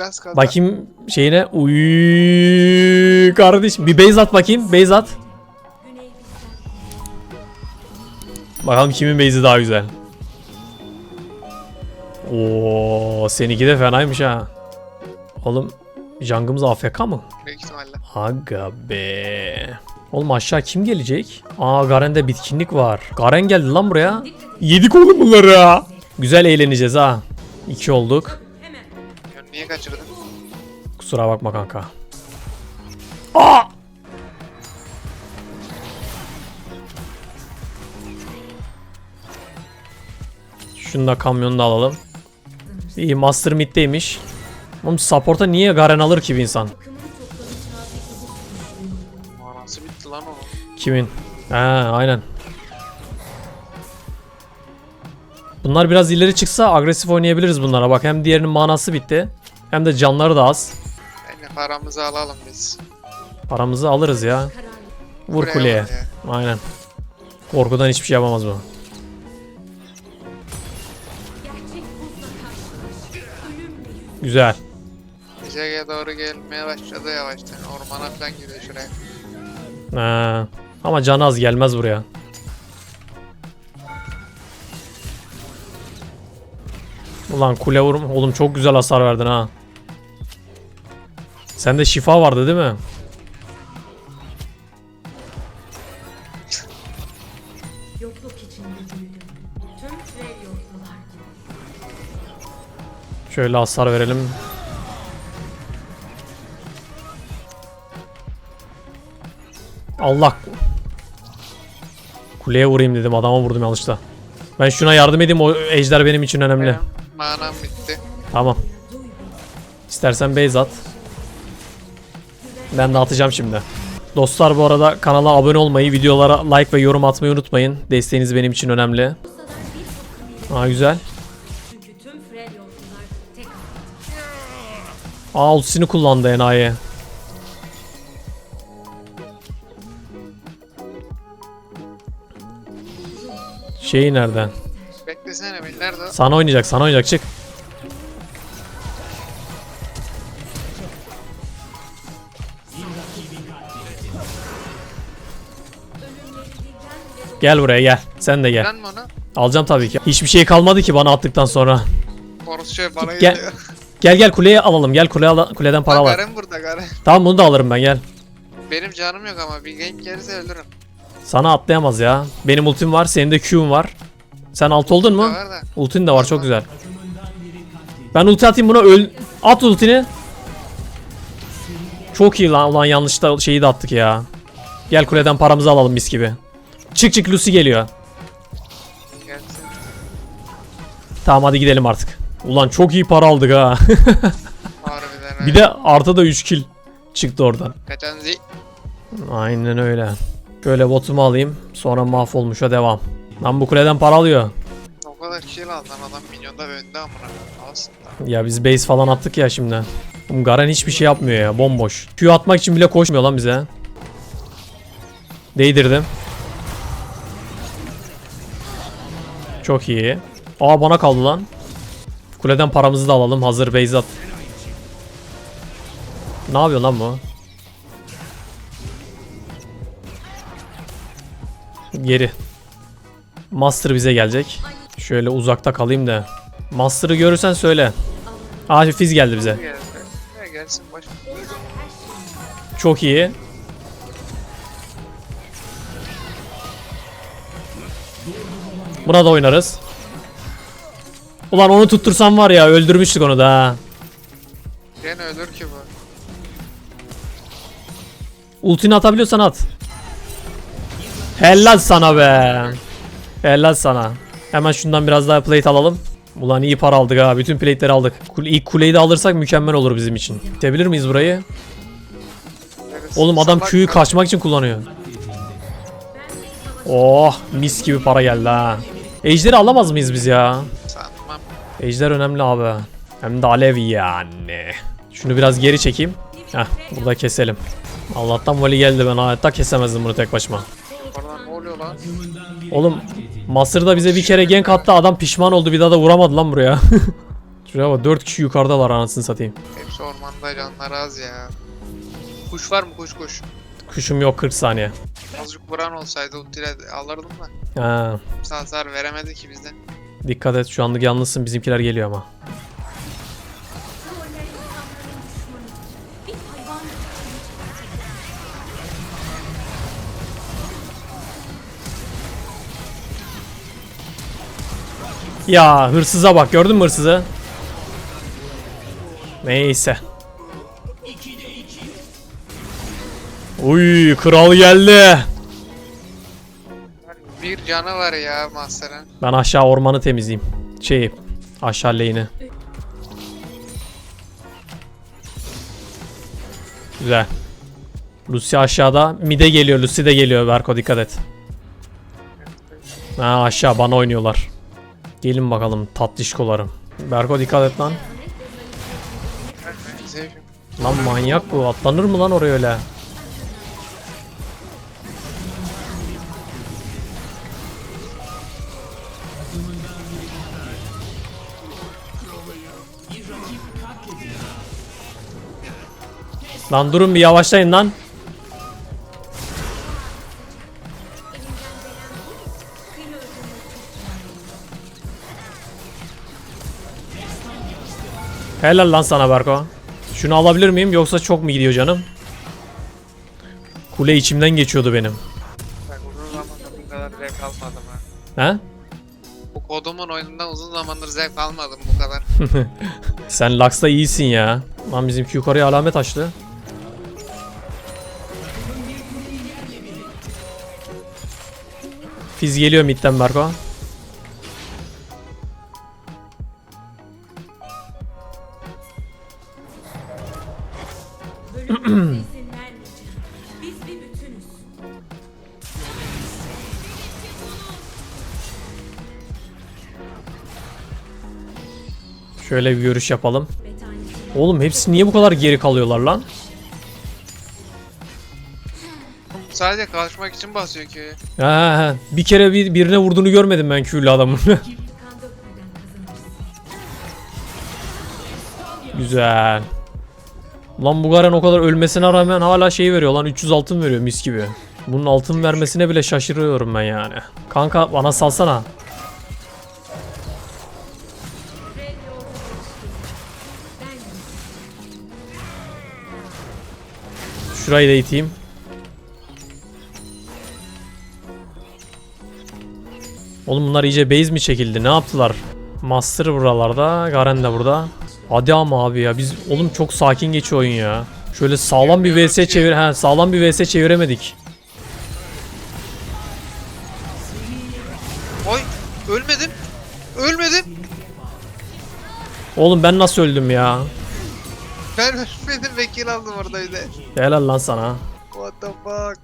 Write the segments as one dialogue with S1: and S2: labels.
S1: biraz kaldı.
S2: Bakayım şeyine. Uy kardeşim. Bir base at bakayım. Base at. Bakalım kimin base'i daha güzel. Oo, seninki de fenaymış ha. Oğlum jungle'ımız AFK mı?
S1: Büyük ihtimalle.
S2: Aga be. Oğlum aşağı kim gelecek? Aa Garen'de bitkinlik var. Garen geldi lan buraya. Yedik oğlum bunları ya. Güzel eğleneceğiz ha. İki olduk.
S1: Niye kaçırdın?
S2: Kusura bakma kanka. Aa! Şunu da kamyonu da alalım. İyi Master Mid'deymiş. Oğlum support'a niye Garen alır ki bir insan?
S1: Manası bitti lan o.
S2: Kimin? Ha aynen. Bunlar biraz ileri çıksa agresif oynayabiliriz bunlara. Bak hem diğerinin manası bitti. Hem de canları da az.
S1: Yani paramızı alalım biz.
S2: Paramızı alırız ya. Vur
S1: Buraya
S2: kuleye.
S1: var ya.
S2: Aynen. Korkudan hiçbir şey yapamaz bu. Güzel.
S1: Bize doğru gelmeye başladı yavaştan. Ormana falan giriyor şuraya.
S2: Ha. Ama can az gelmez buraya. Ulan kule vurum. Oğlum çok güzel hasar verdin ha. Sende şifa vardı değil mi?
S3: Yokluk içinde büyüdüm. Tüm köy yoklular gibi.
S2: Şöyle hasar verelim. Allah. Kuleye vurayım dedim. Adama vurdum yanlışla. Ben şuna yardım edeyim. O ejder benim için önemli.
S1: Benim manam bitti.
S2: Tamam. İstersen base at. Ben de atacağım şimdi. Dostlar bu arada kanala abone olmayı, videolara like ve yorum atmayı unutmayın. Desteğiniz benim için önemli. Aa güzel. Aa ultisini kullandı enayi. Şeyi nereden?
S1: Beklesene beni. Nerede?
S2: Sana oynayacak, sana oynayacak. Çık. Gel buraya gel. Sen de gel.
S1: Mı onu?
S2: Alacağım tabii ki. Hiçbir şey kalmadı ki bana attıktan sonra.
S1: Boris şöyle bana
S2: Gel.
S1: geliyor.
S2: Gel gel kuleye alalım. Gel kuleye al kuleden para var.
S1: Garen burada Garen.
S2: Tamam bunu da alırım ben gel.
S1: Benim canım yok ama bir gank gelirse ölürüm.
S2: Sana atlayamaz ya. Benim ultim var, senin de Q'un var. Sen alt oldun mu?
S1: Da.
S2: Ultin de var çok güzel. Ben ulti atayım buna öl... At ultini. Çok iyi lan ulan yanlışta şeyi de attık ya. Gel kuleden paramızı alalım mis gibi. Çık çık Lucy geliyor.
S1: Gelsin.
S2: Tamam hadi gidelim artık. Ulan çok iyi para aldık ha.
S1: Harbiden
S2: bir de artı da 3 kill çıktı oradan. Aynen öyle. Şöyle botumu alayım. Sonra mahvolmuşa devam. Lan bu kuleden para alıyor.
S1: O kadar kill aldı lan adam milyonda önde amına. Alsın da.
S2: Ya biz base falan attık ya şimdi. Oğlum Garen hiçbir şey yapmıyor ya bomboş. Q atmak için bile koşmuyor lan bize. Değdirdim. Çok iyi. Aa bana kaldı lan. Kuleden paramızı da alalım hazır base at. Ne yapıyor lan bu? Geri. Master bize gelecek. Şöyle uzakta kalayım da. Master'ı görürsen söyle. Aa Fiz geldi bize. Çok iyi. Buna da oynarız. Ulan onu tuttursam var ya öldürmüştük onu da ha.
S1: Gene ölür ki bu.
S2: Ultini atabiliyorsan at. Helal sana be. Helal sana. Hemen şundan biraz daha plate alalım. Ulan iyi para aldık ha. Bütün plate'leri aldık. Kul- İlk kuleyi de alırsak mükemmel olur bizim için. Bitebilir miyiz burayı? Oğlum adam Q'yu kaçmak için kullanıyor. Oh mis gibi para geldi ha. Ejder'i alamaz mıyız biz ya?
S1: Sanmam.
S2: Ejder önemli abi. Hem de alev yani. Şunu biraz geri çekeyim. Heh burada keselim. Allah'tan vali geldi ben hayatta kesemezdim bunu tek başıma.
S1: Oradan ne oluyor lan?
S2: Oğlum Master da bize bir kere gank attı adam pişman oldu bir daha da vuramadı lan buraya. Şuraya bak 4 kişi yukarıdalar anasını satayım.
S1: Hepsi ormanda canları az ya. Kuş var mı kuş kuş?
S2: Kuşum yok 40 saniye.
S1: Azıcık vuran olsaydı ultiyle alırdım da.
S2: Ha,
S1: Sazar veremedi ki bizden.
S2: dikkat et şu anlık yalnızsın bizimkiler geliyor ama. Ya hırsıza bak gördün mü hırsızı? Neyse. Uy kral geldi.
S1: Bir canı var ya Master'ın.
S2: Ben aşağı ormanı temizleyeyim. Şey aşağı lehini. Güzel. Lucy aşağıda. Mide geliyor. Lucy de geliyor. Berko dikkat et. Ha aşağı bana oynuyorlar. Gelin bakalım tatlışkolarım. Berko dikkat et lan. Lan manyak bu. Atlanır mı lan oraya öyle? Lan durun bir yavaşlayın lan. Helal lan sana Berko. Şunu alabilir miyim yoksa çok mu gidiyor canım? Kule içimden geçiyordu benim.
S1: Bak uzun zamandır bu kadar zevk almadım ha.
S2: He?
S1: Bu kodumun oyunundan uzun zamandır zevk almadım bu kadar.
S2: Sen Lux'ta iyisin ya. Lan bizimki yukarıya alamet açtı. Fiz geliyor midden
S3: bütünüz.
S2: Şöyle bir görüş yapalım. Oğlum hepsi niye bu kadar geri kalıyorlar lan?
S1: Sadece karışmak için basıyor ki.
S2: He. Bir kere bir, birine vurduğunu görmedim ben küllü adamın. Güzel. Lan bu Garen o kadar ölmesine rağmen hala şey veriyor lan 300 altın veriyor mis gibi. Bunun altın vermesine bile şaşırıyorum ben yani. Kanka bana salsana. Şurayı da iteyim. Oğlum bunlar iyice base mi çekildi? Ne yaptılar? Master buralarda, Garen de burada. Hadi ama abi ya biz oğlum çok sakin geçiyor oyun ya. Şöyle sağlam bir VS çevir ha sağlam bir VS çeviremedik.
S1: Oy ölmedim. Ölmedim.
S2: Oğlum ben nasıl öldüm ya?
S1: Ben ölmedim ve kill aldım oradaydı.
S2: Helal lan sana.
S1: What the fuck.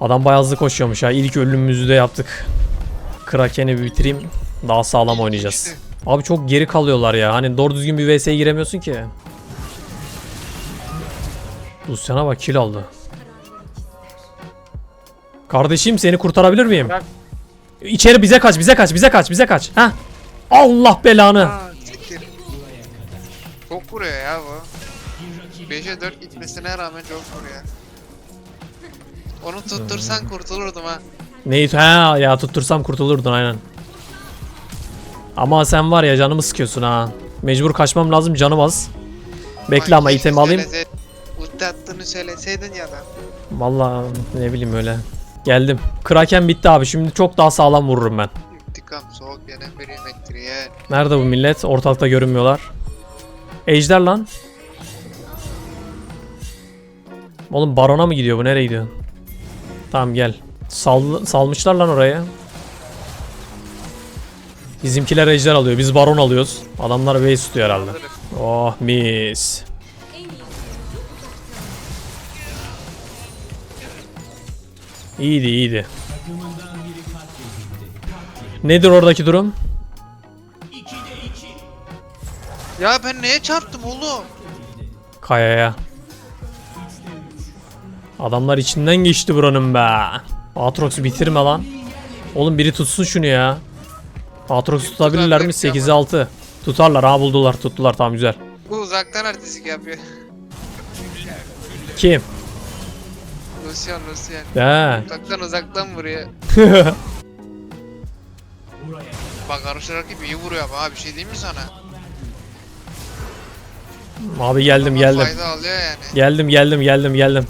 S2: Adam bayağı hızlı koşuyormuş ha. İlk ölümümüzü de yaptık. Kraken'i bir bitireyim. Daha sağlam oynayacağız. Abi çok geri kalıyorlar ya. Hani doğru düzgün bir VS'ye giremiyorsun ki. Lucian'a bak kill aldı. Kardeşim seni kurtarabilir miyim?
S1: Bırak.
S2: İçeri bize kaç, bize kaç, bize kaç, bize kaç. Ha? Allah belanı.
S1: Siktir. Çok vuruyor ya bu. 5'e 4 gitmesine rağmen çok vuruyor. Onu tuttursan kurtulurdum ha.
S2: Neyi ha ya tuttursam kurtulurdun aynen. Ama sen var ya canımı sıkıyorsun ha. Mecbur kaçmam lazım canım az. Bekle ama itemi alayım.
S1: Ulti attığını söyleseydin ya da.
S2: Vallahi ne bileyim öyle. Geldim. Kraken bitti abi. Şimdi çok daha sağlam vururum ben.
S1: İntikam soğuk yenen bir yemektir ya.
S2: Nerede bu millet? Ortalıkta görünmüyorlar. Ejder lan. Oğlum barona mı gidiyor bu? Nereye gidiyor? Tamam gel. Sal, salmışlar lan oraya. Bizimkiler ejder alıyor. Biz baron alıyoruz. Adamlar base tutuyor herhalde. Oh mis. İyiydi iyiydi. Nedir oradaki durum?
S1: Ya ben neye çarptım oğlum?
S2: Kayaya. Adamlar içinden geçti buranın be. Aatrox bitirme lan. Oğlum biri tutsun şunu ya. Aatrox tutabilirler mi?
S1: Tutacak
S2: 8'e 6. Tutarlar ha buldular tuttular tamam güzel.
S1: Bu uzaktan artistik yapıyor.
S2: Kim?
S1: Lucian Lucian.
S2: He.
S1: Uzaktan uzaktan vuruyor. Bak karşı rakip iyi vuruyor ama abi bir şey diyeyim mi sana?
S2: Abi geldim
S1: Ama
S2: geldim.
S1: Fayda alıyor yani.
S2: Geldim geldim geldim geldim.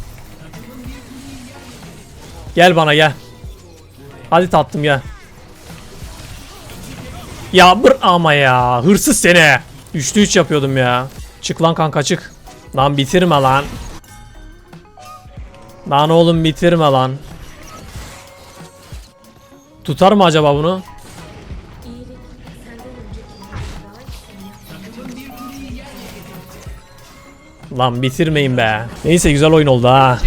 S2: Gel bana gel. Hadi tatlım gel. Ya bır ama ya. Hırsız seni. 3'te 3 yapıyordum ya. Çık lan kanka çık. Lan bitirme lan. Lan oğlum bitirme lan. Tutar mı acaba bunu? Lan bitirmeyin be. Neyse güzel oyun oldu ha.